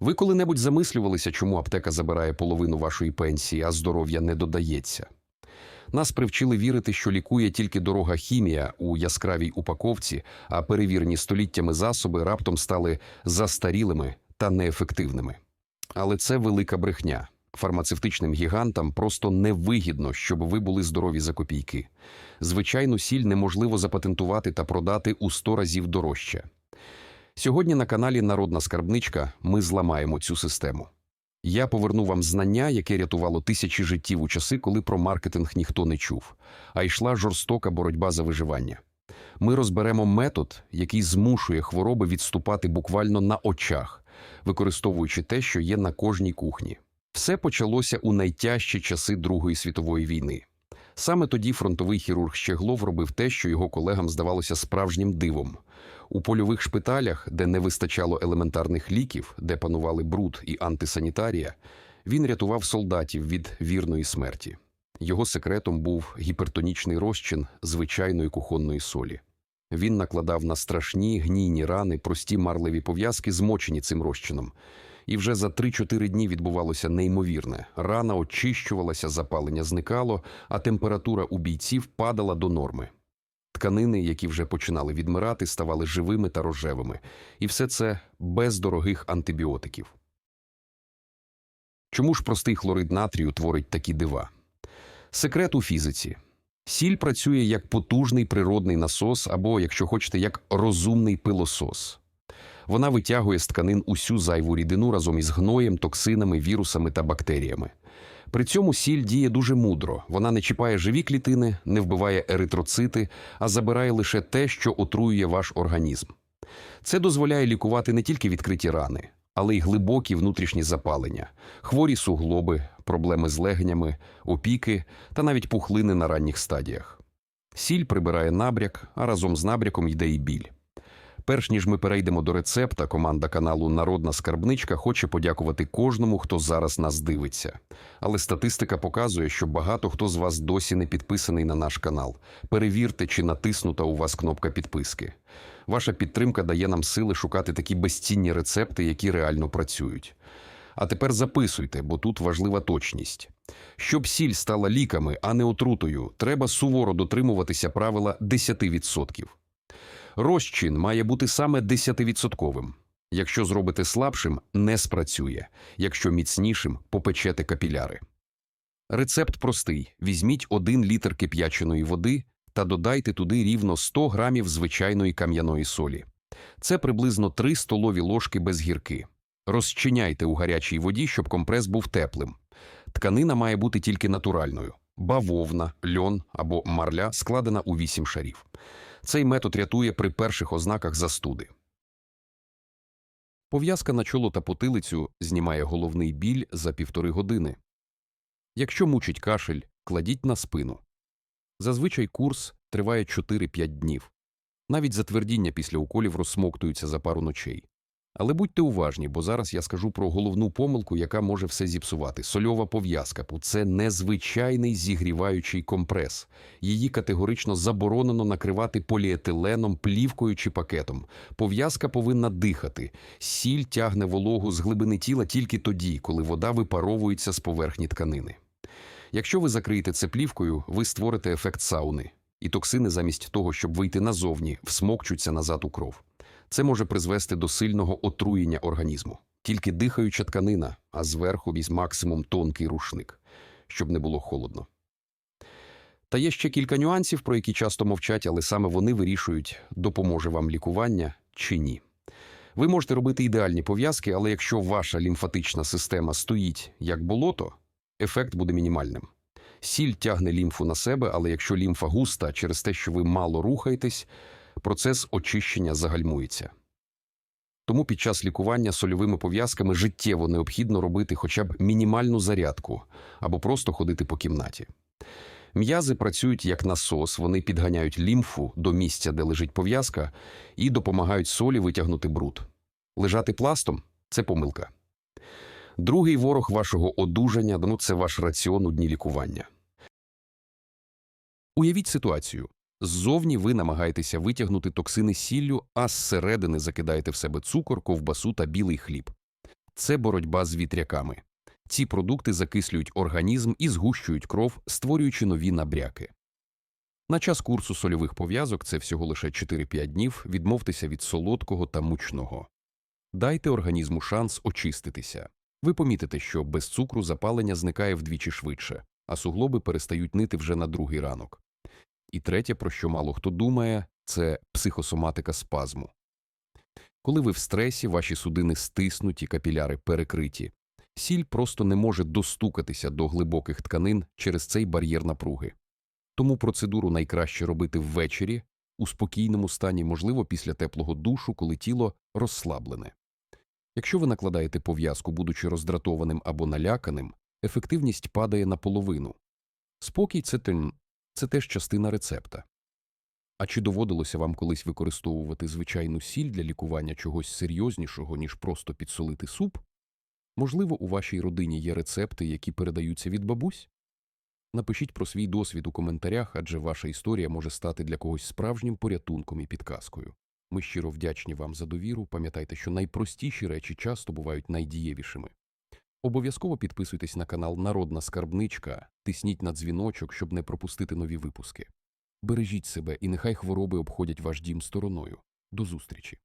Ви коли-небудь замислювалися, чому аптека забирає половину вашої пенсії, а здоров'я не додається? Нас привчили вірити, що лікує тільки дорога хімія у яскравій упаковці, а перевірені століттями засоби раптом стали застарілими та неефективними. Але це велика брехня. Фармацевтичним гігантам просто невигідно, щоб ви були здорові за копійки. Звичайну сіль неможливо запатентувати та продати у 100 разів дорожче. Сьогодні на каналі Народна Скарбничка ми зламаємо цю систему. Я поверну вам знання, яке рятувало тисячі життів у часи, коли про маркетинг ніхто не чув, а йшла жорстока боротьба за виживання. Ми розберемо метод, який змушує хвороби відступати буквально на очах, використовуючи те, що є на кожній кухні. Все почалося у найтяжчі часи Другої світової війни. Саме тоді фронтовий хірург Щеглов робив те, що його колегам здавалося справжнім дивом. У польових шпиталях, де не вистачало елементарних ліків, де панували бруд і антисанітарія, він рятував солдатів від вірної смерті. Його секретом був гіпертонічний розчин звичайної кухонної солі. Він накладав на страшні гнійні рани прості марливі пов'язки, змочені цим розчином. І вже за 3-4 дні відбувалося неймовірне. Рана очищувалася, запалення зникало, а температура у бійців падала до норми. Тканини, які вже починали відмирати, ставали живими та рожевими. І все це без дорогих антибіотиків. Чому ж простий хлорид натрію творить такі дива? Секрет у фізиці. Сіль працює як потужний природний насос або, якщо хочете, як розумний пилосос. Вона витягує з тканин усю зайву рідину разом із гноєм, токсинами, вірусами та бактеріями. При цьому сіль діє дуже мудро. Вона не чіпає живі клітини, не вбиває еритроцити, а забирає лише те, що отруює ваш організм. Це дозволяє лікувати не тільки відкриті рани, але й глибокі внутрішні запалення, хворі суглоби, проблеми з легнями, опіки та навіть пухлини на ранніх стадіях. Сіль прибирає набряк, а разом з набряком йде і біль. Перш ніж ми перейдемо до рецепта, команда каналу Народна Скарбничка хоче подякувати кожному, хто зараз нас дивиться. Але статистика показує, що багато хто з вас досі не підписаний на наш канал. Перевірте, чи натиснута у вас кнопка підписки. Ваша підтримка дає нам сили шукати такі безцінні рецепти, які реально працюють. А тепер записуйте, бо тут важлива точність. Щоб сіль стала ліками, а не отрутою, треба суворо дотримуватися правила 10%. Розчин має бути саме 10%. Якщо зробите слабшим, не спрацює. Якщо міцнішим, попечете капіляри. Рецепт простий. Візьміть 1 літр кип'яченої води та додайте туди рівно 100 грамів звичайної кам'яної солі. Це приблизно 3 столові ложки без гірки. Розчиняйте у гарячій воді, щоб компрес був теплим. Тканина має бути тільки натуральною. Бавовна, льон або марля складена у 8 шарів. Цей метод рятує при перших ознаках застуди. Пов'язка на чоло та потилицю знімає головний біль за півтори години. Якщо мучить кашель, кладіть на спину. Зазвичай курс триває 4-5 днів. Навіть затвердіння після уколів розсмоктуються за пару ночей. Але будьте уважні, бо зараз я скажу про головну помилку, яка може все зіпсувати. Сольова пов'язка – це незвичайний зігріваючий компрес. Її категорично заборонено накривати поліетиленом, плівкою чи пакетом. Пов'язка повинна дихати. Сіль тягне вологу з глибини тіла тільки тоді, коли вода випаровується з поверхні тканини. Якщо ви закриєте це плівкою, ви створите ефект сауни, і токсини замість того, щоб вийти назовні, всмокчуться назад у кров. Це може призвести до сильного отруєння організму. Тільки дихаюча тканина, а зверху візь максимум тонкий рушник, щоб не було холодно. Та є ще кілька нюансів, про які часто мовчать, але саме вони вирішують, допоможе вам лікування чи ні. Ви можете робити ідеальні пов'язки, але якщо ваша лімфатична система стоїть як болото, ефект буде мінімальним. Сіль тягне лімфу на себе, але якщо лімфа густа через те, що ви мало рухаєтесь, процес очищення загальмується. Тому під час лікування сольовими пов'язками життєво необхідно робити хоча б мінімальну зарядку або просто ходити по кімнаті. М'язи працюють як насос, вони підганяють лімфу до місця, де лежить пов'язка, і допомагають солі витягнути бруд. Лежати пластом це помилка. Другий ворог вашого одужання ну, це ваш раціон у дні лікування. Уявіть ситуацію. Ззовні ви намагаєтеся витягнути токсини сіллю, а зсередини закидаєте в себе цукор, ковбасу та білий хліб. це боротьба з вітряками. Ці продукти закислюють організм і згущують кров, створюючи нові набряки. На час курсу сольових пов'язок це всього лише 4-5 днів, відмовтеся від солодкого та мучного. Дайте організму шанс очиститися. Ви помітите, що без цукру запалення зникає вдвічі швидше, а суглоби перестають нити вже на другий ранок. І третє, про що мало хто думає, це психосоматика спазму. Коли ви в стресі, ваші судини стиснуті, капіляри перекриті. Сіль просто не може достукатися до глибоких тканин через цей бар'єр напруги. Тому процедуру найкраще робити ввечері, у спокійному стані, можливо, після теплого душу, коли тіло розслаблене. Якщо ви накладаєте пов'язку, будучи роздратованим або наляканим, ефективність падає наполовину. Спокій це, це теж частина рецепта. А чи доводилося вам колись використовувати звичайну сіль для лікування чогось серйознішого, ніж просто підсолити суп? Можливо, у вашій родині є рецепти, які передаються від бабусь? Напишіть про свій досвід у коментарях, адже ваша історія може стати для когось справжнім порятунком і підказкою. Ми щиро вдячні вам за довіру. Пам'ятайте, що найпростіші речі часто бувають найдієвішими. Обов'язково підписуйтесь на канал Народна Скарбничка, тисніть на дзвіночок, щоб не пропустити нові випуски. Бережіть себе і нехай хвороби обходять ваш дім стороною. До зустрічі!